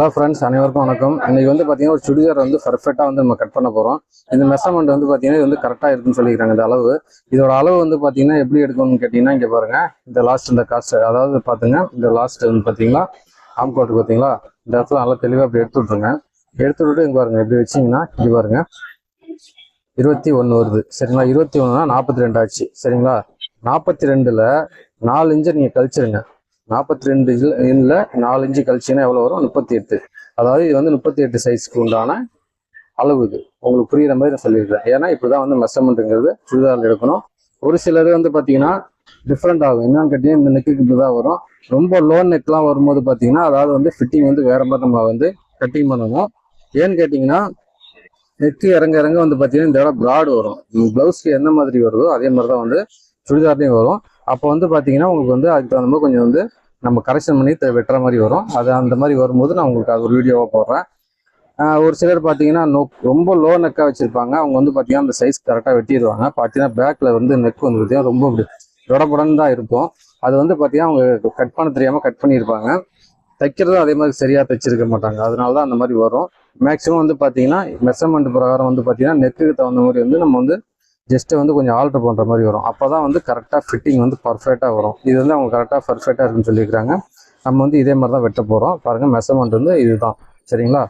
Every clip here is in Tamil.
ஹலோ ஃப்ரெண்ட்ஸ் அனைவருக்கும் வணக்கம். இன்னைக்கு வந்து பார்த்தீங்கன்னா ஒரு சுடிதார் வந்து பர்ஃபெக்டாக வந்து நம்ம கட் பண்ண போகிறோம் இந்த மெஷர்மெண்ட் வந்து பார்த்தீங்கன்னா இது வந்து கரெக்டாக இருக்குன்னு சொல்லிக்கிறாங்க இந்த அளவு. இதோட அளவு வந்து பார்த்தீங்கன்னா எப்படி எடுக்கணும்னு கேட்டிங்கன்னா இங்கே பாருங்கள் இந்த லாஸ்ட் இந்த காஸ்ட் அதாவது பார்த்துங்க இந்த லாஸ்ட் வந்து பார்த்தீங்களா ஆம் கோட்டு பார்த்தீங்களா இந்த இடத்துல நல்லா தெளிவாக அப்படி எடுத்து விட்ருங்க எடுத்து விட்டுட்டு இங்கே பாருங்கள் இப்படி வச்சிங்கன்னா இங்கே பாருங்கள் இருபத்தி ஒன்று வருது. சரிங்களா? இருபத்தி ஒன்றுனா நாற்பத்தி ரெண்டு ஆச்சு. சரிங்களா? நாற்பத்தி ரெண்டில் நாலு இன்ச்சு நீங்கள் கழிச்சிருங்க. நாற்பத்தி ரெண்டு இதில் நாலு இன்ச்சு கழிச்சுன்னா எவ்வளோ வரும்? முப்பத்தி எட்டு அதாவது இது வந்து முப்பத்தி எட்டு சைஸ்க்கு உண்டான அளவு இது. உங்களுக்கு புரியுற மாதிரி நான் சொல்லிடுறேன். ஏன்னா இப்படிதான் வந்து மெஷர்மெண்ட்டுங்கிறது சுடிதாரில் எடுக்கணும். ஒரு சிலர் வந்து பார்த்தீங்கன்னா டிஃப்ரெண்ட் ஆகும். என்னன்னு கேட்டீங்கன்னா இந்த நெக்குக்கு இப்படி தான் வரும். ரொம்ப லோ நெக்லாம் வரும்போது பார்த்தீங்கன்னா அதாவது வந்து ஃபிட்டிங் வந்து வேற மாதிரி நம்ம வந்து கட்டிங் பண்ணணும். ஏன்னு கேட்டிங்கன்னா நெக்கு இறங்க இறங்க வந்து பார்த்தீங்கன்னா இந்த இடம் ப்ராடு வரும். ப்ளவுஸ்க்கு எந்த மாதிரி வருதோ அதே மாதிரி தான் வந்து சுடிதார்லேயும் வரும். அப்போ வந்து பார்த்தீங்கன்னா உங்களுக்கு வந்து அதுக்கு தகுந்த மாதிரி கொஞ்சம் வந்து நம்ம கரெக்ஷன் பண்ணி த- வெட்டுற மாதிரி வரும். அது அந்த மாதிரி வரும்போது நான் உங்களுக்கு அது ஒரு வீடியோவாக போடுறேன். ஒரு சிலர் பார்த்தீங்கன்னா நோ ரொம்ப லோ நெக்காக வச்சுருப்பாங்க. அவங்க வந்து பார்த்தீங்கன்னா அந்த சைஸ் கரெக்டாக வெட்டிடுவாங்க. பார்த்தீங்கன்னா பேக்கில் வந்து நெக் வந்து பார்த்தீங்கன்னா ரொம்ப இப்படி தொடப்படன்னு தான் இருக்கும். அது வந்து பார்த்தீங்கன்னா அவங்க கட் பண்ண தெரியாமல் கட் பண்ணியிருப்பாங்க. தைக்கிறதும் அதே மாதிரி சரியாக தைச்சிருக்க மாட்டாங்க. அதனால தான் அந்த மாதிரி வரும். மேக்ஸிமம் வந்து பார்த்தீங்கன்னா மெஷர்மெண்ட் பிரகாரம் வந்து பார்த்தீங்கன்னா நெக்குக்கு தகுந்த மாதிரி வந்து நம்ம வந்து ஜஸ்ட்டு வந்து கொஞ்சம் ஆல்ட்ரு பண்ணுற மாதிரி வரும். அப்போ தான் வந்து கரெக்டாக ஃபிட்டிங் வந்து பர்ஃபெக்டாக வரும். இது வந்து அவங்க கரெக்டாக பர்ஃபெக்டாக இருக்குன்னு சொல்லியிருக்காங்க. நம்ம வந்து இதே மாதிரி தான் வெட்ட போகிறோம் பாருங்கள் மெஷர்மெண்ட் வந்து இதுதான். சரிங்களா?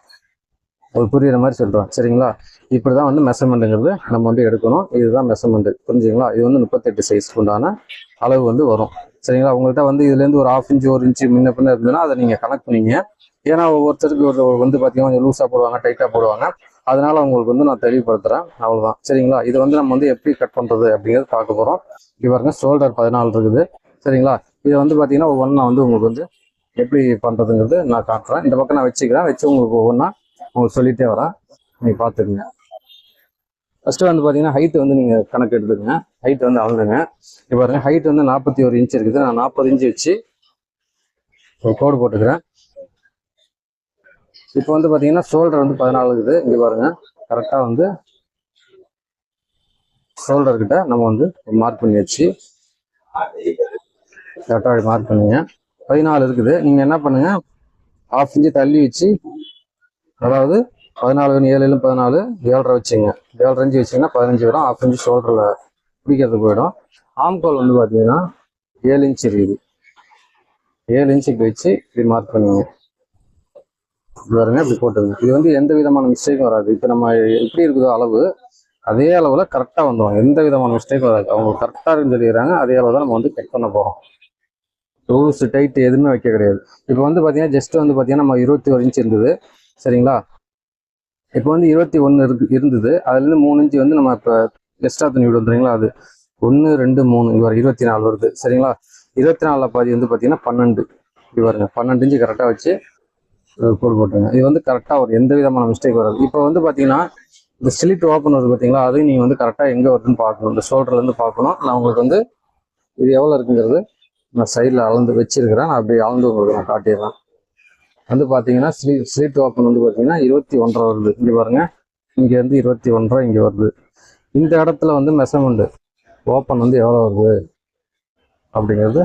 ஒரு புரியுற மாதிரி சொல்கிறோம் சரிங்களா? இப்படி தான் வந்து மெஷர்மெண்ட்டுங்கிறது நம்ம வந்து எடுக்கணும். இதுதான் மெஷர்மெண்ட்டு புரிஞ்சுங்களா? இது வந்து முப்பத்தெட்டு சைஸ்க்கு உண்டான அளவு வந்து வரும். சரிங்களா? உங்கள்கிட்ட வந்து இதுலேருந்து ஒரு ஆஃப் இன்ச்சு ஒரு இன்ச்சு முன்ன பின்ன இருந்ததுன்னா அதை நீங்கள் கணக்கு பண்ணீங்க. ஏன்னா ஒவ்வொருத்தருக்கு ஒரு வந்து பார்த்தீங்கன்னா கொஞ்சம் லூஸாக போடுவாங்க டைட்டாக போடுவாங்க. அதனால உங்களுக்கு வந்து நான் தெளிவுபடுத்துறேன். அவ்வளவுதான். சரிங்களா? இது வந்து நம்ம வந்து எப்படி கட் பண்றது அப்படிங்கிறது பார்க்க போறோம். இது பாருங்க ஷோல்டர் பதினாலு இருக்குது. சரிங்களா? இது வந்து பாத்தீங்கன்னா ஒவ்வொன்றா வந்து உங்களுக்கு வந்து எப்படி பண்றதுங்கிறது நான் காட்டுறேன். இந்த பக்கம் நான் வச்சுக்கிறேன். வச்சு உங்களுக்கு ஒவ்வொன்றா உங்களுக்கு சொல்லிட்டே வரேன். நீங்கள் பார்த்துக்குங்க. ஃபர்ஸ்ட் வந்து பாத்தீங்கன்னா ஹைட் வந்து நீங்க கணக்கு எடுத்துக்கங்க. ஹைட் வந்து அளந்துங்க இப்போ பாருங்க ஹைட் வந்து நாற்பத்தி ஒரு இன்ச் இருக்குது. நான் நாற்பது இன்ச் வச்சு ஒரு கோடு போட்டுக்கிறேன். இப்போ வந்து பார்த்தீங்கன்னா ஷோல்டர் வந்து பதினாலு இருக்குது இங்கே பாருங்க. கரெக்டாக வந்து ஷோல்டர்கிட்ட நம்ம வந்து மார்க் பண்ணி வச்சு கரெக்டாக மார்க் பண்ணுங்க. பதினாலு இருக்குது. நீங்கள் என்ன பண்ணுங்க? ஆஃப் இன்ச்சு தள்ளி வச்சு அதாவது பதினாலு ஏழு பதினாலு ஏழரை வச்சுங்க. ஏழரை இன்ச்சு வச்சீங்கன்னா பதினஞ்சு வரும். ஆஃப் இன்ச்சு ஷோல்டரில் பிடிக்கிறது போயிடும். ஆம்கோல் வந்து பார்த்தீங்கன்னா ஏழு இன்ச் இருக்குது. ஏழு இன்ச்சுக்கு வச்சு இப்படி மார்க் பண்ணுங்க. பாருங்க இப்படி போட்டுருங்க. இது வந்து எந்த விதமான மிஸ்டேக்கும் வராது. இப்போ நம்ம எப்படி இருக்குதோ அளவு அதே அளவில் கரெக்டாக வந்துடும் எந்த விதமான மிஸ்டேக்கும் வராது. அவங்க கரெக்டாக இருக்குன்னு சொல்லிடுறாங்க அதே அளவு தான் நம்ம வந்து கட் பண்ண போகிறோம் ரூல்ஸ் டைட் எதுவுமே வைக்க கிடையாது. இப்போ வந்து பார்த்தீங்கன்னா ஜஸ்ட் வந்து பார்த்தீங்கன்னா நம்ம இருபத்தி ஒரு இன்ச் இருந்தது. சரிங்களா? இப்போ வந்து இருபத்தி ஒன்று இருக்கு இருந்தது. அதுலேருந்து மூணு இன்ச்சு வந்து நம்ம இப்போ எக்ஸ்ட்ரா துணி விடு வந்துறீங்களா அது ஒன்று ரெண்டு மூணு இவர் இருபத்தி நாலு வருது. சரிங்களா? இருபத்தி நாலில் பாதி வந்து பார்த்தீங்கன்னா பன்னெண்டு. இது பன்னெண்டு இன்ச்சு கரெக்டாக வச்சு கோடு போட்டுருங்க இது வந்து கரெக்டாக ஒரு எந்த விதமான மிஸ்டேக் வராது. இப்போ வந்து பார்த்தீங்கன்னா இந்த ஸ்லிட் ஓப்பன் வருது பார்த்தீங்களா அதையும் நீங்கள் வந்து கரெக்டாக எங்கே வருதுன்னு பார்க்கணும். இந்த ஷோல்டர்லேருந்து பார்க்கணும். நான் உங்களுக்கு வந்து இது எவ்வளோ இருக்குங்கிறது நான் சைடில் அளந்து வச்சிருக்கிறேன். நான் அப்படி அளந்து உங்களுக்கு நான் காட்டிடுறேன். வந்து பார்த்தீங்கன்னா ஸ்லீ ஓப்பன் வந்து பார்த்தீங்கன்னா இருபத்தி ஒன்றரை வருது. இங்கே பாருங்கள் இங்கே வந்து இருபத்தி ஒன்றரை இங்கே வருது. இந்த இடத்துல வந்து மெஷர்மெண்ட் ஓப்பன் வந்து எவ்வளோ வருது? அப்படிங்கிறது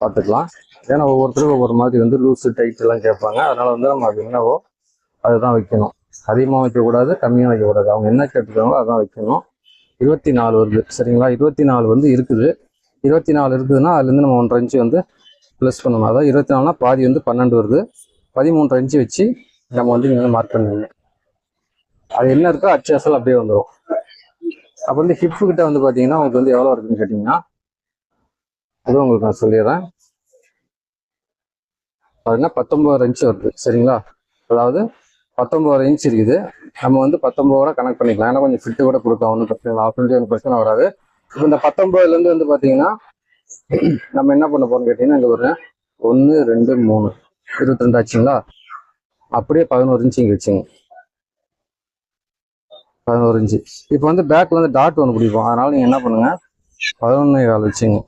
பார்த்துக்கலாம். ஏன்னா ஒவ்வொருத்தரும் ஒவ்வொரு மாதிரி வந்து லூஸு டைட் எல்லாம் கேட்பாங்க. அதனால வந்து நம்ம அது என்னவோ அதுதான் வைக்கணும். அதிகமாக வைக்கக்கூடாது கம்மியாக வைக்கக்கூடாது. அவங்க என்ன கேட்டுருக்காங்களோ அதான் வைக்கணும். இருபத்தி நாலு வருது. சரிங்களா? இருபத்தி நாலு வந்து இருக்குது. இருபத்தி நாலு இருக்குதுன்னா அதுலேருந்து நம்ம ஒன்றரை இன்ச்சு வந்து ப்ளஸ் பண்ணணும். அதாவது இருபத்தி நாலுனா பாதி வந்து பன்னெண்டு வருது. பதிமூன்றரை இன்ச்சு வச்சு நம்ம வந்து இங்கே மார்க் பண்ணுவீங்க அது என்ன இருக்கோ அச்சாசல் அசல் அப்படியே வந்துடும் அப்போ வந்து ஹிப்பு கிட்ட வந்து பார்த்தீங்கன்னா உங்களுக்கு வந்து எவ்வளோ இருக்குன்னு கேட்டிங்கன்னா அதுவும் உங்களுக்கு நான் சொல்லிடுறேன். பார்த்தீங்கன்னா பத்தொம்போது இன்ச் வருது. சரிங்களா? அதாவது பத்தொம்போது இன்ச் இருக்குது. நம்ம வந்து பத்தொன்பது ரூபா கனெக்ட் பண்ணிக்கலாம். ஏன்னா கொஞ்சம் ஃபிட்டு கூட கொடுக்கலாம். ஒன்றும் பிரச்சனை இல்லை. ஆஃப் ஒன்றும் பிரச்சனை வராது. இப்போ இந்த பத்தொம்போதுலேருந்து வந்து பார்த்தீங்கன்னா நம்ம என்ன பண்ண போறோம்னு கேட்டிங்கன்னா இங்கே ஒரு ஒன்று ரெண்டு மூணு. இருபத்தி ரெண்டு ஆச்சுங்களா? அப்படியே பதினோரு இன்ச்சு இங்கே வச்சுங்க. பதினோரு இன்ச்சு இப்போ வந்து பேக்கில் வந்து டாட் ஒன்று பிடிப்போம். அதனால் நீங்கள் என்ன பண்ணுங்கள் பதினொன்னே கால் வச்சுங்க.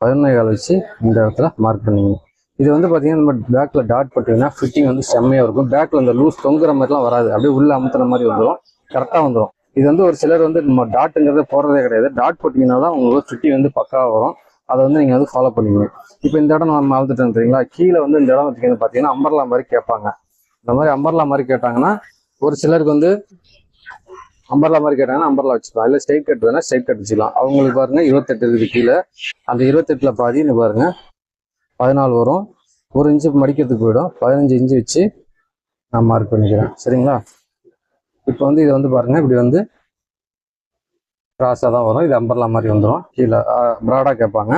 பதினொன்னே கால் வச்சு இந்த இடத்துல மார்க் பண்ணிங்க. இது வந்து பார்த்தீங்கன்னா நம்ம பேக்கில் டாட் போட்டிங்கன்னா ஃபிட்டிங் வந்து செம்மையாக இருக்கும். பேக்கில் இந்த லூஸ் தொங்குற மாதிரிலாம் வராது. அப்படியே உள்ள அமுத்துற மாதிரி வந்துடும் கரெக்டாக வந்துடும் இது வந்து ஒரு சிலர் வந்து நம்ம டாட்டுங்கிறத போடுறதே கிடையாது. டாட் போட்டிங்கன்னா தான் உங்களுக்கு ஃபிட்டிங் வந்து பக்காவாக வரும். அதை வந்து நீங்கள் வந்து ஃபாலோ பண்ணிக்கணும் இப்போ இந்த இடம் நம்ம மறந்துட்டோம் தெரியுங்களா? கீழே வந்து இந்த இடம் வச்சுக்கிறது பார்த்தீங்கன்னா அம்பர்லா மாதிரி கேட்பாங்க. இந்த மாதிரி அம்பர்லா மாதிரி கேட்டாங்கன்னா ஒரு சிலருக்கு வந்து அம்பர்லா மாதிரி கேட்டாங்கன்னா அம்பர்லா வச்சுக்கலாம். இல்லை ஸ்ட்ரைட் கட் வேணா ஸ்ட்ரைட் கட் வச்சுக்கலாம். அவங்களுக்கு பாருங்க இருபத்தெட்டு இருக்குது கீழே. அந்த இருபத்தெட்டில் பாதி இந்த பாருங்க. பதினாலு வரும். ஒரு இன்ச்சு மடிக்கிறதுக்கு போயிடும். பதினஞ்சு இன்ச்சு வச்சு நான் மார்க் பண்ணிக்கிறேன். சரிங்களா? இப்போ வந்து இதை வந்து பாருங்க. இப்படி வந்து கிராஸாக தான் வரும். இது அம்பர்லா மாதிரி வந்துடும் கீழே ப்ராடாக கேட்பாங்க.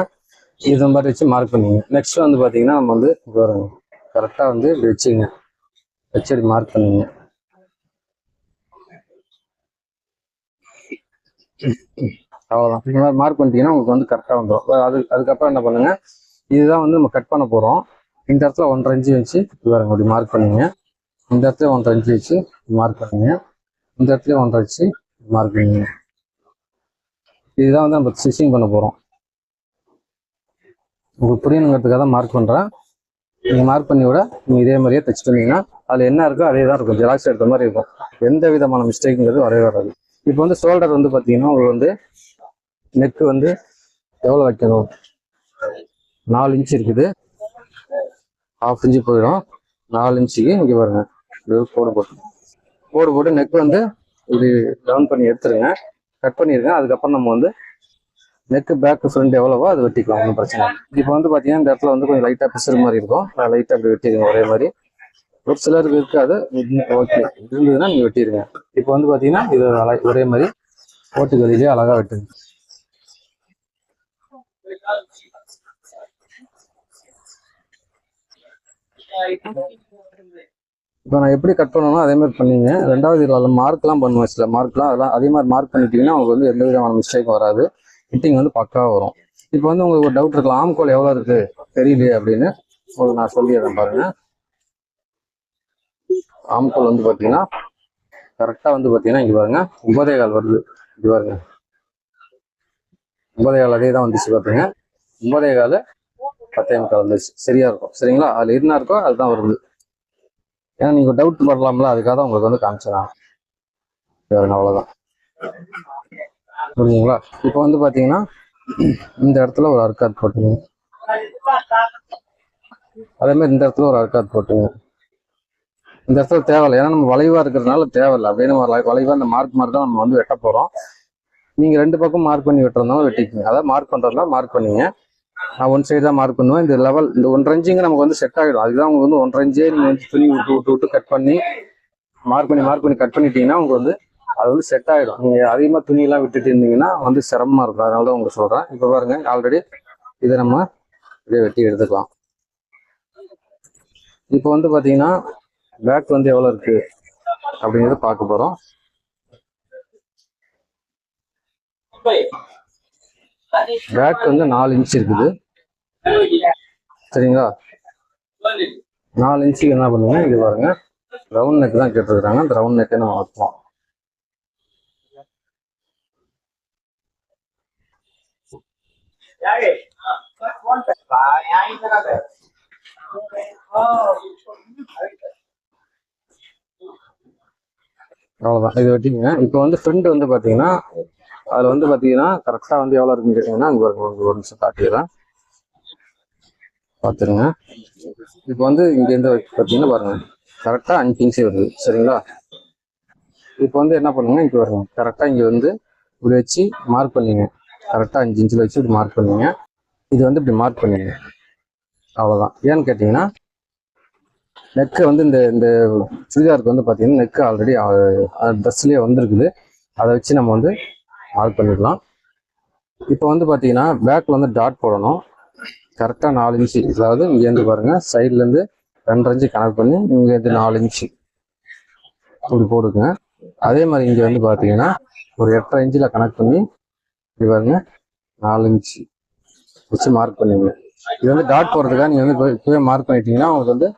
இது மாதிரி வச்சு மார்க் பண்ணிங்க. நெக்ஸ்ட் வந்து பார்த்தீங்கன்னா நம்ம வந்து இப்போ கரெக்டாக வந்து இப்படி வச்சுங்க. வச்சு மார்க் பண்ணுவீங்க அவ்வளோதான் மாதிரி மார்க் பண்ணிட்டீங்கன்னா உங்களுக்கு வந்து கரெக்டாக வந்துடும் அது அதுக்கப்புறம் என்ன பண்ணுங்கள் இதுதான் வந்து நம்ம கட் பண்ண போகிறோம் இந்த இடத்துல ஒன்றரை இன்ச்சு வச்சு வேறு அப்படி மார்க் பண்ணுங்க. இந்த இடத்துல ஒன்றரை இன்ச்சு வச்சு மார்க் பண்ணுங்க. இந்த இடத்துல ஒன்றரை வச்சு மார்க் பண்ணுங்க. இதுதான் வந்து நம்ம ஸ்டிச்சிங் பண்ண போகிறோம் உங்களுக்கு புரியணுங்கிறதுக்காக தான் மார்க் பண்ணுறேன் நீங்கள் மார்க் பண்ணி விட நீங்கள் இதே மாதிரியே தைச்சிட்டு வந்தீங்கன்னா அதில் என்ன இருக்கோ அதே தான் இருக்கும். ஜெராக்ஸ் எடுத்த மாதிரி இருக்கும். எந்த விதமான மிஸ்டேக்குங்கிறது வரவே வராது. இப்போ வந்து ஷோல்டர் வந்து பார்த்தீங்கன்னா உங்களுக்கு வந்து நெக்கு வந்து எவ்வளோ வைக்கணும்? நாலு இன்ச் இருக்குது. ஹாஃப் இன்ச்சு போயிடும். நாலு இன்ச்சுக்கு இங்கே பாருங்க. கோடு போட்டு. கோடு போட்டு நெக் வந்து இப்படி டவுன் பண்ணி எடுத்துருங்க. கட் பண்ணிடுங்க அதுக்கப்புறம் நம்ம வந்து நெக்கு பேக் ஃப்ரண்ட் எவ்வளவோ அது வெட்டிக்கலாம். ஒன்றும் பிரச்சனை இல்லை. இப்போ வந்து பார்த்தீங்கன்னா இந்த இடத்துல வந்து கொஞ்சம் லைட்டாக பிசுறு மாதிரி இருக்கும். லைட்டாக அப்படி வெட்டிடுங்க ஒரே மாதிரி. ஒரு சிலருக்கு இருக்காது. ஓகே இருந்ததுன்னா நீங்கள் வெட்டிடுங்க இப்போ வந்து பார்த்தீங்கன்னா இது ஒரே மாதிரி ஓட்டுகளிலே அழகாக வெட்டுங்க. இப்போ நான் எப்படி கட் பண்ணணும் அதே மாதிரி பண்ணீங்க. ரெண்டாவது இதில் மார்க்லாம் பண்ணுவேன் சில மார்க்லாம். அதெல்லாம் அதே மாதிரி மார்க் பண்ணிட்டீங்கன்னா உங்களுக்கு வந்து எந்த விதமான மிஸ்டேக்கும் வராது. ஃபிட்டிங் வந்து பக்காவாக வரும். இப்போ வந்து உங்களுக்கு ஒரு டவுட் இருக்கலாம் ஆம்கோல் எவ்வளோ இருக்கு? தெரியலையே அப்படின்னு உங்களுக்கு நான் சொல்லிடுறேன் பாருங்க. ஆம்கோல் வந்து பார்த்தீங்கன்னா கரெக்டாக வந்து பார்த்தீங்கன்னா இங்கே பாருங்க ஒன்பதே கால் வருது. இது பாருங்க. ஒன்பதே கால் அதே தான் வந்துச்சு பார்த்துங்க ஒன்பதே கால் பத்தே கலந்துச்சு வந்துச்சு சரியா இருக்கும். சரிங்களா? அதில் என்ன இருக்கோ அதுதான் வருது. ஏன்னா நீங்க டவுட் வரலாம்ல அதுக்காக தான் உங்களுக்கு வந்து காமிச்சிடலாம் பாருங்க அவ்வளவுதான். புரியுதுங்களா? இப்போ வந்து பாத்தீங்கன்னா இந்த இடத்துல ஒரு அர்க்காத் போட்டுங்க. அதே மாதிரி இந்த இடத்துல ஒரு அர்க்காத் போட்டுங்க. இந்த இடத்துல தேவையில்லை. ஏன்னா நம்ம வளைவா இருக்கிறதுனால தேவையில்லை. அப்படின்னு வளைவா இந்த மார்க் மாதிரி தான் நம்ம வந்து வெட்ட போறோம். நீங்க ரெண்டு பக்கம் மார்க் பண்ணி வெட்டுறதுனால வெட்டிக்கோங்க. அதாவது மார்க் பண்றதுனால மார்க் பண்ணீங்க. நான் ஒன் சைடு தான் மார்க் பண்ணுவேன். இந்த லெவல் இந்த ஒன்றரை இன்ச்சுங்க நமக்கு வந்து செட் ஆகிடும் அதுதான் உங்களுக்கு வந்து ஒன்றரை இன்ச்சே நீங்கள் வந்து துணி விட்டு விட்டு விட்டு கட் பண்ணி மார்க் பண்ணி மார்க் பண்ணி கட் பண்ணிட்டீங்கன்னா உங்களுக்கு வந்து அது வந்து செட் ஆகிடும் நீங்கள் அதிகமாக துணியெல்லாம் விட்டுட்டு இருந்தீங்கன்னா வந்து சிரமமாக இருக்கும். அதனால தான் உங்களுக்கு சொல்கிறேன் இப்போ பாருங்க ஆல்ரெடி இதை நம்ம இதை வெட்டி எடுத்துக்கலாம். இப்போ வந்து பார்த்தீங்கன்னா பேக் வந்து எவ்வளோ இருக்குது அப்படிங்கிறத பார்க்க போகிறோம் பேக் வந்து நாலு இன்ச் இருக்குது. சரிங்களா? நாலு இன்ச்சுக்கு என்ன பண்ணுங்க இது பாருங்க. ரவுண்ட் நெக் தான் கேட்டிருக்காங்க அந்த ரவுண்ட் நெக்கை நம்ம வைப்போம். அவ்வளோதான் இது வெட்டிங்க இப்போ வந்து ஃப்ரெண்ட் வந்து பார்த்தீங்கன்னா அதில் வந்து பார்த்தீங்கன்னா கரெக்டாக வந்து எவ்வளோ இருக்குன்னு கேட்டிங்கன்னா அங்கே ஒரு நிமிஷம் காட்டிடுறேன். பார்த்துருங்க இப்போ வந்து இங்கேருந்து பார்த்தீங்கன்னா பாருங்க கரெக்டாக அஞ்சு இன்ச்சு வருது. சரிங்களா? இப்போ வந்து என்ன பண்ணுங்க இங்கே வருங்க கரெக்டாக இங்கே வந்து இப்படி வச்சு மார்க் பண்ணிங்க. கரெக்டாக அஞ்சு இன்ச்சில் வச்சு இப்படி மார்க் பண்ணிங்க. இது வந்து இப்படி மார்க் பண்ணிங்க. அவ்வளோதான் ஏன்னு கேட்டிங்கன்னா நெக்கு வந்து இந்த இந்த சுடிதாருக்கு வந்து பார்த்தீங்கன்னா நெக்கு ஆல்ரெடி ட்ரெஸ்லேயே வந்திருக்குது. அதை வச்சு நம்ம வந்து மார்க் பண்ணிக்கலாம் இப்போ வந்து பார்த்தீங்கன்னா பேக்கில் வந்து டாட் போடணும். கரெக்டாக நாலு இன்ச்சு அதாவது இங்கேருந்து பாருங்கள் சைட்லேருந்து ரெண்டரை இன்ச்சு கனெக்ட் பண்ணி இங்கேருந்து நாலு இன்ச்சு இப்படி போடுங்க. அதே மாதிரி இங்கே வந்து பார்த்தீங்கன்னா ஒரு எட்டரை இன்ச்சில் கனெக்ட் பண்ணி இப்படி பாருங்க நாலு இன்ச்சு வச்சு மார்க் பண்ணிடுங்க. இது வந்து டாட் போடுறதுக்காக நீங்கள் வந்து இப்போ இப்போவே மார்க் பண்ணிட்டீங்கன்னா உங்களுக்கு வந்து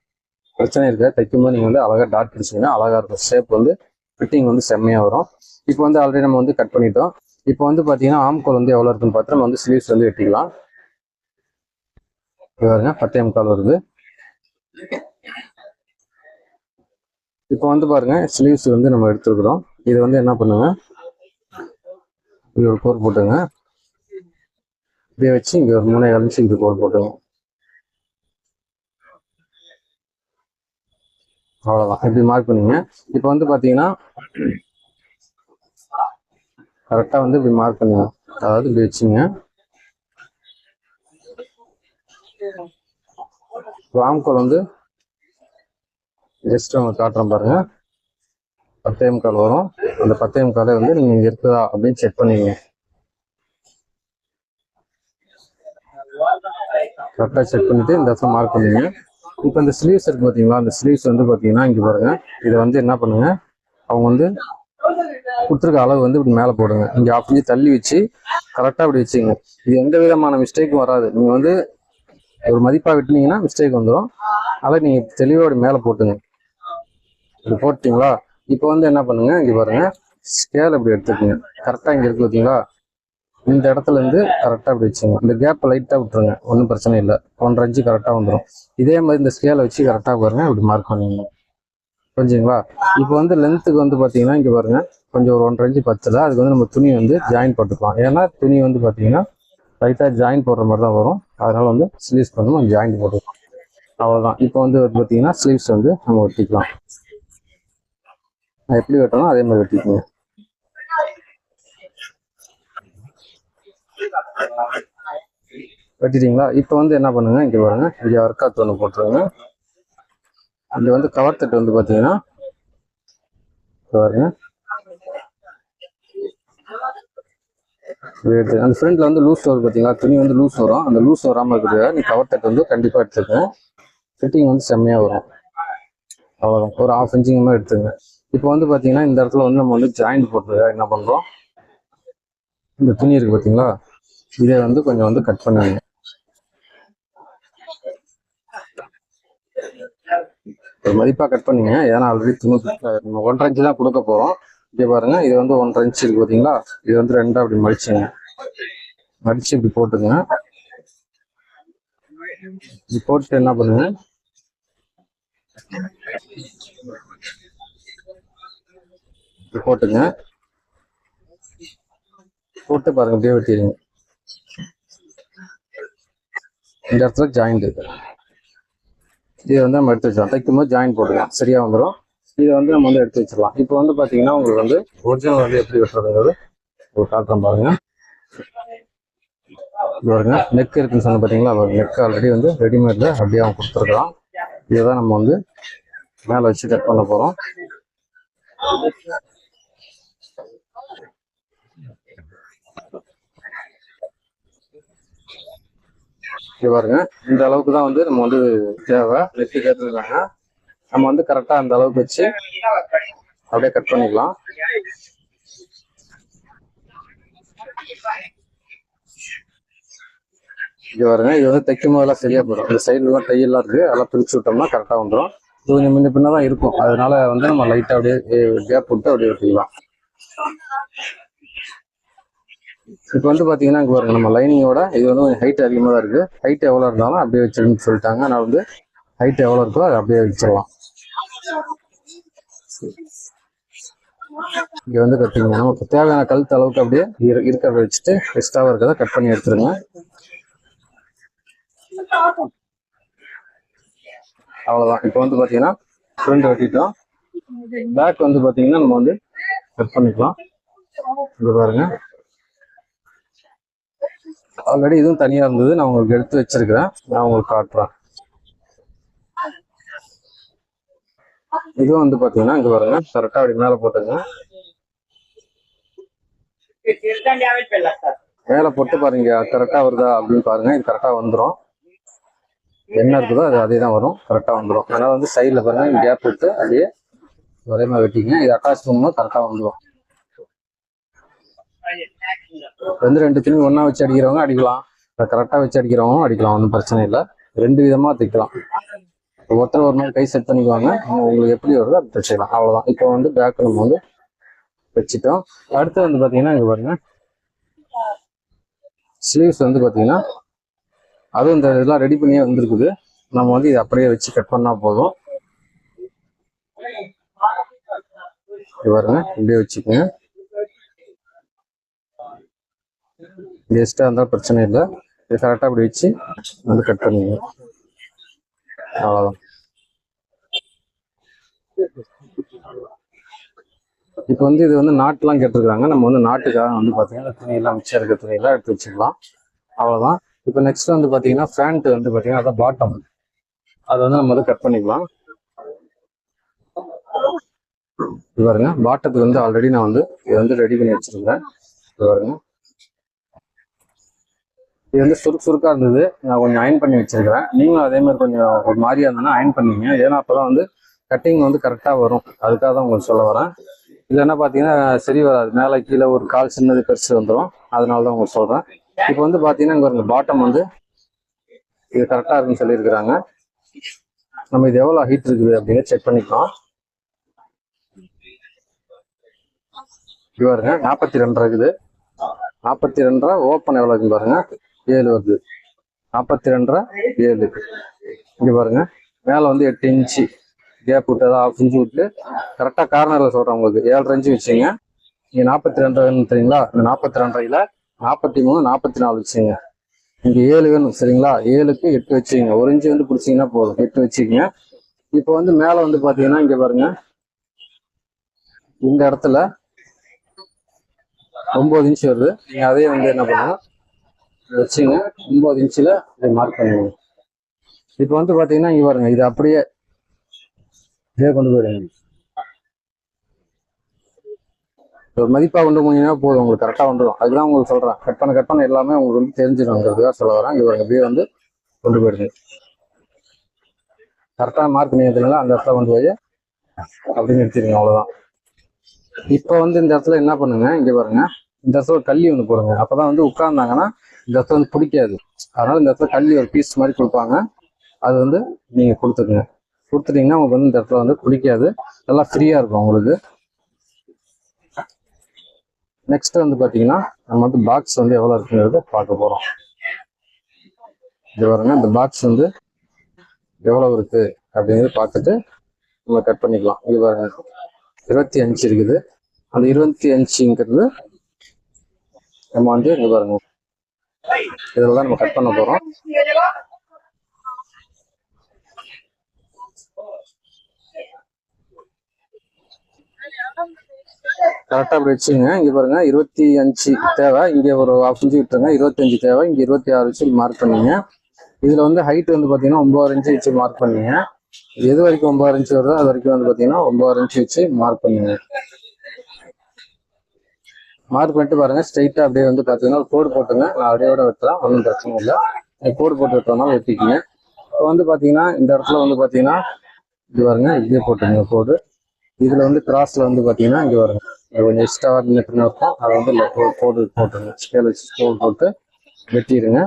பிரச்சனை இருக்காது. தைக்கும்போது நீங்கள் வந்து அழகாக டாட் பிடிச்சிங்கன்னா அழகாக இருக்கும். ஷேப் வந்து ஃபிட்டிங் வந்து செம்மையாக வரும். இப்போ வந்து ஆல்ரெடி நம்ம வந்து கட் பண்ணிட்டோம். இப்போ வந்து பார்த்தீங்கன்னா ஆம்கோல் வந்து எவ்வளோ இருக்குன்னு பார்த்து நம்ம வந்து ஸ்லீவ்ஸ் வந்து வெட்டிக்கலாம். பாருங்க பத்தே முக்கால் வருது இப்போ வந்து பாருங்க ஸ்லீவ்ஸ் வந்து நம்ம எடுத்துருக்குறோம். இது வந்து என்ன பண்ணுங்க? இது ஒரு கோர் போட்டுங்க. இப்படியே வச்சு இங்கே ஒரு மூணே கழிச்சு இப்படி கோர் போட்டுங்க. அவ்வளோதான் இப்படி மார்க் பண்ணீங்க. இப்போ வந்து பார்த்தீங்கன்னா கரெக்டாக வந்து இப்படி மார்க் பண்ணுங்க அதாவது இப்படி வச்சுங்க. ராம்கோல் வந்து ஜஸ்ட் அவங்க காட்டுறேன் பாருங்க. பத்தே முக்கால் வரும். அந்த பத்தே முக்காலே வந்து நீங்கள் இங்கே இருக்குதா அப்படின்னு செக் பண்ணுவீங்க கரெக்டாக செக் பண்ணிட்டு இந்த இடத்துல மார்க் பண்ணுவீங்க இப்போ இந்த ஸ்லீவ்ஸ் இருக்கு பார்த்தீங்களா அந்த ஸ்லீவ்ஸ் வந்து பார்த்தீங்கன்னா இங்கே பாருங்க. இதை வந்து என்ன பண்ணுங்க? அவங்க வந்து கொடுத்துருக்க அளவு வந்து இப்படி மேலே போடுங்க. இங்கே ஆஃப் அப்படியே தள்ளி வச்சு கரெக்டாக அப்படி வச்சுங்க இது எந்த விதமான மிஸ்டேக்கும் வராது. நீங்கள் வந்து ஒரு மதிப்பாக விட்டுனீங்கன்னா மிஸ்டேக் வந்துடும் அதை நீங்கள் தெளிவோட மேலே போட்டுங்க. இப்படி போட்டிங்களா? இப்போ வந்து என்ன பண்ணுங்க? இங்கே பாருங்க. ஸ்கேல் இப்படி எடுத்துக்கோங்க. கரெக்டாக இங்கே இருக்கு பார்த்தீங்களா? இந்த இடத்துல இருந்து கரெக்டாக இப்படி வச்சுங்க. இந்த கேப் லைட்டாக விட்டுருங்க. ஒன்றும் பிரச்சனை இல்லை. ஒன்றரை இன்ச்சு கரெக்டாக வந்துடும் இதே மாதிரி இந்த ஸ்கேலை வச்சு கரெக்டாக பாருங்க. இப்படி மார்க் பண்ணிங்க புரிஞ்சுங்களா இப்போ வந்து லென்த்துக்கு வந்து பார்த்தீங்கன்னா இங்கே பாருங்கள் கொஞ்சம் ஒரு ஒன்றரை இன்ச்சு பத்தில் அதுக்கு வந்து நம்ம துணி வந்து ஜாயின் போட்டுக்கலாம். ஏன்னா துணி வந்து பார்த்தீங்கன்னா லைட்டாக ஜாயின் போடுற மாதிரி தான் வரும். அதனால் வந்து ஸ்லீவ்ஸ் பண்ணி நம்ம ஜாயின் போட்டுக்கலாம். அவ்வளோதான் இப்போ வந்து பார்த்தீங்கன்னா ஸ்லீவ்ஸ் வந்து நம்ம வெட்டிக்கலாம். நான் எப்படி வெட்டணும் அதே மாதிரி வெட்டிக்கோங்க. வெட்டிட்டீங்களா? இப்போ வந்து என்ன பண்ணுங்க இங்கே பாருங்க. இங்கே ஒர்க் ஒன்று போட்டுருங்க. இது வந்து கவர் தட்டு வந்து பார்த்தீங்கன்னா பாருங்க. எடுத்து அந்த ஃப்ரண்ட்ல வந்து லூஸ் வரும் பார்த்தீங்களா துணி வந்து லூஸ் வரும். அந்த லூஸ் வராமல் இருக்கிறது நீ கவர் தட்டு வந்து கண்டிப்பாக எடுத்துக்கங்க. ஃபிட்டிங் வந்து செம்மையாக வரும். அவ்வளோதான் ஒரு ஆஃப் இன்ச்சிங்க மாதிரி எடுத்துங்க இப்போ வந்து பார்த்தீங்கன்னா இந்த இடத்துல வந்து நம்ம வந்து ஜாயிண்ட் போட்டு என்ன பண்ணுறோம் இந்த துணி இருக்கு பார்த்தீங்களா இதை வந்து கொஞ்சம் வந்து கட் பண்ணுவீங்க. ஒரு மதிப்பாக கட் பண்ணிங்க. ஏன்னா ஆல்ரெடி துணி நம்ம ஒன்றரை இன்ச்சு தான் கொடுக்க போகிறோம் இங்கே பாருங்க இது வந்து ஒன்றரை இன்ச்சு இருக்கு பார்த்தீங்களா இது வந்து ரெண்டாக அப்படி மடிச்சுங்க. மடித்து இப்படி போட்டுங்க. இப்படி போட்டுட்டு என்ன பண்ணுங்க? இப்படி போட்டுங்க. போட்டு பாருங்க அப்படியே வெட்டிடுங்க. இந்த இடத்துல ஜாயிண்ட் இதை வந்து நம்ம எடுத்து வச்சிடலாம். தைக்கும் போது ஜாயின் போட்டுக்கலாம். சரியா வந்துடும் இதை வந்து நம்ம வந்து எடுத்து வச்சிடலாம். இப்போ வந்து பார்த்தீங்கன்னா உங்களுக்கு வந்து ஒரிஜினல் வந்து எப்படி வெட்டுறதுங்கிறது ஒரு காட்டுறேன் பாருங்க. இது பாருங்க. நெக் இருக்குன்னு சொன்ன பார்த்தீங்களா நெக் ஆல்ரெடி வந்து ரெடிமேட்ல அப்படியே அவங்க கொடுத்துருக்கான் இதை தான் நம்ம வந்து மேலே வச்சு கட் பண்ண போகிறோம் இங்க பாருங்க. இந்த அளவுக்கு தான் வந்து நம்ம வந்து தேவை. நெட்டு கேட்டுருக்காங்க. நம்ம வந்து கரெக்டாக அந்த அளவுக்கு வச்சு அப்படியே கட் பண்ணிக்கலாம். இங்க பாருங்க. இது வந்து தைக்கும் போதெல்லாம் சரியா போயிடும். இந்த சைடுலாம் தையெல்லாம் இருக்கு. அதெல்லாம் பிரிச்சு விட்டோம்னா கரெக்டாக வந்துடும் இது கொஞ்சம் முன்ன பின்ன தான் இருக்கும். அதனால வந்து நம்ம லைட்டாக அப்படியே கேப் விட்டு அப்படியே வெட்டிக்கலாம் இப்போ வந்து பார்த்தீங்கன்னா இங்க பாருங்க நம்ம லைனிங்கோட இது வந்து கொஞ்சம் ஹைட் அதிகமாக தான் இருக்கு. ஹைட் எவ்வளோ இருந்தாலும் அப்படியே வச்சிருன்னு சொல்லிட்டாங்க. நான் வந்து ஹைட் எவ்வளோ இருக்கோ அதை அப்படியே வச்சிடலாம். இங்க வந்து கட்டிங்க நமக்கு தேவையான கழுத்து அளவுக்கு அப்படியே இரு- இருக்கிறத வச்சுட்டு எக்ஸ்ட்ராவாக இருக்கிறத கட் பண்ணி எடுத்துருங்க. அவ்வளோதான் இப்போ வந்து பார்த்தீங்கன்னா ஃப்ரண்ட் வெட்டிட்டோம். பேக் வந்து பார்த்தீங்கன்னா நம்ம வந்து கட் பண்ணிக்கலாம். இங்க பாருங்க. ஆல்ரெடி இதுவும் தனியா இருந்தது. நான் உங்களுக்கு எடுத்து வச்சிருக்கிறேன். நான் உங்களுக்கு காட்டுறேன். இதுவும் வந்து பாத்தீங்கன்னா இங்க பாருங்க. கரெக்டா அப்படி மேல போட்டுங்க. மேல போட்டு பாருங்க. கரெக்டா வருதா அப்படின்னு பாருங்க. இது கரெக்டா வந்துடும் என்ன இருக்குதோ அது அதே தான் வரும். கரெக்டா வந்துடும் அதனால வந்து சைடில் பாருங்க. கேப் விட்டு அப்படியே ஒரே மாதிரி வெட்டிங்க இது அட்டாச் பண்ணும்போது கரெக்டா வந்துரும். வந்து ரெண்டு துணி ஒன்றா வச்சு அடிக்கிறவங்க அடிக்கலாம். கரெக்டாக வச்சு அடிக்கிறவங்க அடிக்கலாம் ஒன்றும் பிரச்சனை இல்லை. ரெண்டு விதமாக தைக்கலாம். ஒருத்தர் ஒரு நாள் கை செட் பண்ணிக்குவாங்க. உங்களுக்கு எப்படி வருதோ அப்படி தைச்சிக்கலாம். அவ்வளோதான் இப்போ வந்து பேக் நம்ம வந்து வச்சுட்டோம். அடுத்து வந்து பார்த்தீங்கன்னா இங்கே பாருங்கள் ஸ்லீவ்ஸ் வந்து பார்த்தீங்கன்னா அதுவும் இந்த இதெல்லாம் ரெடி பண்ணியே வந்திருக்குது. நம்ம வந்து இதை அப்படியே வச்சு கட் பண்ணால் போதும். இங்க பாருங்க. இப்படியே வச்சுக்கோங்க. வேஸ்ட்டாக இருந்தாலும் பிரச்சனை இல்லை. இது கரெக்டாக அப்படி வச்சு வந்து கட் பண்ணிங்க அவ்வளோதான் இப்போ வந்து இது வந்து நாட்டுலாம் கேட்டிருக்காங்க நம்ம வந்து நாட்டுக்காக வந்து பார்த்தீங்கன்னா துணியெல்லாம் மிச்சம் இருக்க துணியெல்லாம் எடுத்து வச்சுக்கலாம். அவ்வளோதான் இப்போ நெக்ஸ்ட் வந்து பார்த்தீங்கன்னா ஃபேண்ட் வந்து பார்த்தீங்கன்னா அதான் பாட்டம் அதை வந்து நம்ம வந்து கட் பண்ணிக்கலாம். இது பாருங்க. பாட்டத்துக்கு வந்து ஆல்ரெடி நான் வந்து இதை வந்து ரெடி பண்ணி வச்சிருந்தேன். இது பாருங்க. இது வந்து சுருக்கு சுருக்காக இருந்தது. நான் கொஞ்சம் அயன் பண்ணி வச்சிருக்கிறேன். நீங்களும் அதே மாதிரி கொஞ்சம் ஒரு மாதிரியாக இருந்ததுன்னா அயன் பண்ணுவீங்க. ஏன்னா அப்பதான் வந்து கட்டிங் வந்து கரெக்டாக வரும். அதுக்காக தான் உங்களுக்கு சொல்ல வரேன். இல்லைன்னா பார்த்தீங்கன்னா சரி வராது. மேலே கீழே ஒரு கால் சின்னது பெருசு வந்துடும் அதனால தான் உங்களுக்கு சொல்கிறேன் இப்போ வந்து பார்த்தீங்கன்னா இங்கே பாருங்க பாட்டம் வந்து இது கரெக்டாக இருக்குன்னு சொல்லியிருக்கிறாங்க. நம்ம இது எவ்வளோ ஹீட் இருக்குது அப்படின்னு செக் பண்ணிக்கலாம். இது பாருங்க நாற்பத்தி ரெண்டு இருக்குது. நாற்பத்தி ரெண்டரை ஓப்பன் எவ்வளோ இருக்குன்னு பாருங்க. ஏழு வருது. நாற்பத்தி ரெண்டரை ஏழு. இங்கே பாருங்க. மேலே வந்து எட்டு இன்ச்சு கேப் விட்டு அதாவது ஆஃப் இன்ச்சு விட்டு கரெக்டாக கார்னரில் சொல்கிறேன் உங்களுக்கு. ஏழரை இன்ச்சு வச்சுங்க. இங்கே நாற்பத்தி ரெண்டரைன்னு தெரியுங்களா? இந்த நாற்பத்தி ரெண்டரையில் நாற்பத்தி மூணு நாற்பத்தி நாலு வச்சுங்க. இங்கே ஏழு வேணும் சரிங்களா? ஏழுக்கு எட்டு வச்சுக்கோங்க ஒரு இன்ச்சு வந்து பிடிச்சிங்கன்னா போதும். எட்டு வச்சுக்கோங்க. இப்போ வந்து மேலே வந்து பார்த்தீங்கன்னா இங்கே பாருங்க. இந்த இடத்துல ஒம்பது இன்ச்சு வருது. நீங்கள் அதே வந்து என்ன பண்ணுங்க வச்சுங்க ஒன்பது இன்ச்சில் இதை மார்க் பண்ணிடுங்க. இப்போ வந்து பார்த்தீங்கன்னா இங்கே பாருங்க இது அப்படியே இதே கொண்டு போயிடுங்க. ஒரு மதிப்பாக கொண்டு போனீங்கன்னா போதும் உங்களுக்கு கரெக்டாக வந்துடும் அதுதான் உங்களுக்கு சொல்கிறேன் கட் பண்ண கட் பண்ண எல்லாமே உங்களுக்கு வந்து தெரிஞ்சிடும்ங்கிறதுக்காக சொல்ல வரேன். இங்கே பாருங்க இப்படியே வந்து கொண்டு போயிடுங்க. கரெக்டான மார்க் பண்ணிடுறதுனால அந்த இடத்துல கொண்டு போய் அப்படின்னு நிறுத்திடுங்க அவ்வளோதான் இப்போ வந்து இந்த இடத்துல என்ன பண்ணுங்க இங்க பாருங்க இந்த இடத்துல கள்ளி கல்லி ஒன்று போடுங்க. அப்பதான் வந்து உட்கார்ந்தாங்கன்னா இந்த இடத்துல வந்து பிடிக்காது. அதனால இந்த இடத்துல கல்வி ஒரு பீஸ் மாதிரி கொடுப்பாங்க. அது வந்து நீங்க கொடுத்துருங்க கொடுத்துட்டீங்கன்னா உங்களுக்கு வந்து இந்த இடத்துல வந்து பிடிக்காது. நல்லா ஃப்ரீயா இருக்கும் உங்களுக்கு. நெக்ஸ்ட் வந்து பாத்தீங்கன்னா நம்ம வந்து பாக்ஸ் வந்து எவ்வளவு இருக்குங்கிறத பார்க்க போறோம். இது பாருங்க இந்த பாக்ஸ் வந்து எவ்வளவு இருக்கு அப்படிங்கிறது பார்த்துட்டு நம்ம கட் பண்ணிக்கலாம். இது பாருங்க இருபத்தி அஞ்சு இருக்குது. அந்த இருபத்தி அஞ்சுங்கிறது நம்ம வந்து இங்க பாருங்க இதில் தான் நம்ம கட் பண்ண போறோம். கரெக்டாக அப்படி வச்சுங்க இங்க பாருங்க இருபத்தி அஞ்சு தேவை. இங்க ஒரு ஆஃப் இன்ச்சு விட்டுருங்க. இருபத்தஞ்சு தேவை. இங்க இருபத்தி ஆறு இன்ச்சு மார்க் பண்ணீங்க. இதுல வந்து ஹைட் வந்து பாத்தீங்கன்னா ஒம்பது இன்ச்சு வச்சு மார்க் பண்ணிங்க. எது வரைக்கும் ஒம்பது இன்ச்சு வருதோ அது வரைக்கும் வந்து பாத்தீங்கன்னா ஒம்பது இன்ச்சு வச்சு மார்க் பண்ணுங்க. மார்க் பண்ணிட்டு பாருங்க. ஸ்ட்ரைட்டா அப்படியே வந்து பாத்தீங்கன்னா ஒரு கோடு போட்டுங்க. நான் அப்படியே விட ஒன்றும் பிரச்சனை இல்லை. கோடு போட்டு வெட்டுறதுனால வெட்டிக்கிங்க இப்போ வந்து பாத்தீங்கன்னா இந்த இடத்துல வந்து பாத்தீங்கன்னா இது பாருங்க. இப்படியே போட்டுங்க கோடு. இதுல வந்து கிராஸ்ல வந்து பாத்தீங்கன்னா இங்க வருங்க. கொஞ்சம் எக்ஸ்ட்ரா நின்று இருக்கும். அதை வந்து கோடு போட்டுருங்க. ஸ்கேல் வச்சு கோடு போட்டு வெட்டிடுங்க.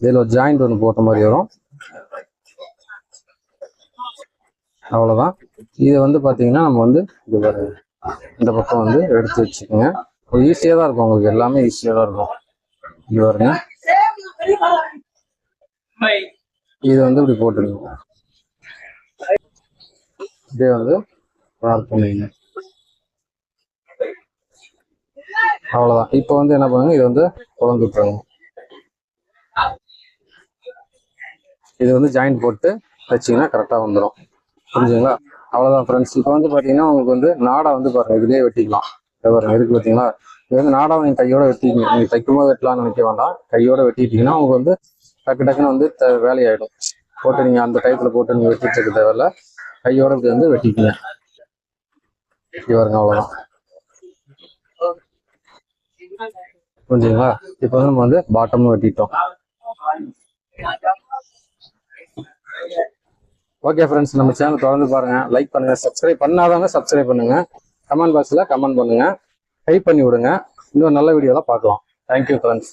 இதில் ஒரு ஜாயிண்ட் ஒன்று போட்ட மாதிரி வரும். அவ்வளோதான் இதை வந்து பார்த்தீங்கன்னா நம்ம வந்து இது பாருங்க. இந்த பக்கம் வந்து எடுத்து வச்சுக்கோங்க. ஈஸியாக தான் இருக்கும் உங்களுக்கு. எல்லாமே ஈஸியாக தான் இருக்கும். இது பாருங்க. இது வந்து இப்படி போட்டுருங்க இதே வந்து மார்க் பண்ணுவீங்க அவ்வளோதான் இப்போ வந்து என்ன பண்ணுங்க? இது வந்து குழந்து விட்டுருங்க இது வந்து ஜாயிண்ட் போட்டு வச்சீங்கன்னா கரெக்டாக வந்துடும் புரிஞ்சுங்களா? அவ்வளோதான் ஃப்ரெண்ட்ஸ் இப்போ வந்து பார்த்தீங்கன்னா உங்களுக்கு வந்து நாடா வந்து பாருங்க இதுலேயே வெட்டிக்கலாம். பாருங்கள் இருக்கு பார்த்தீங்களா இது வந்து நாடாவை நீங்கள் கையோட வெட்டிக்கிங்க. நீங்கள் தைக்கும் போது வெட்டலாம்னு நினைக்க வேண்டாம். கையோட வெட்டிட்டீங்கன்னா உங்களுக்கு வந்து டக்கு டக்குன்னு வந்து த- வேலையாயிடும். போட்டு நீங்கள் அந்த டயத்தில் போட்டு நீங்கள் வெட்டிட்டு இருக்க தேவையில்ல. கையோட இப்படி வந்து வெட்டிக்கங்க. இப்படி பாருங்க அவ்வளோதான் புரிஞ்சுங்களா இப்போ வந்து நம்ம வந்து பாட்டம் வெட்டிட்டோம். ஓகே ஃப்ரெண்ட்ஸ் நம்ம சேனல் தொடர்ந்து பாருங்க. லைக் பண்ணுங்க சப்ஸ்கிரைப் பண்ணாதவங்க சப்ஸ்கிரைப் பண்ணுங்க. கமெண்ட் பாக்ஸ்ல கமெண்ட் பண்ணுங்க. டைப் பண்ணி விடுங்க. இன்னொரு நல்ல வீடியோலாம் பார்க்கலாம். Thank you friends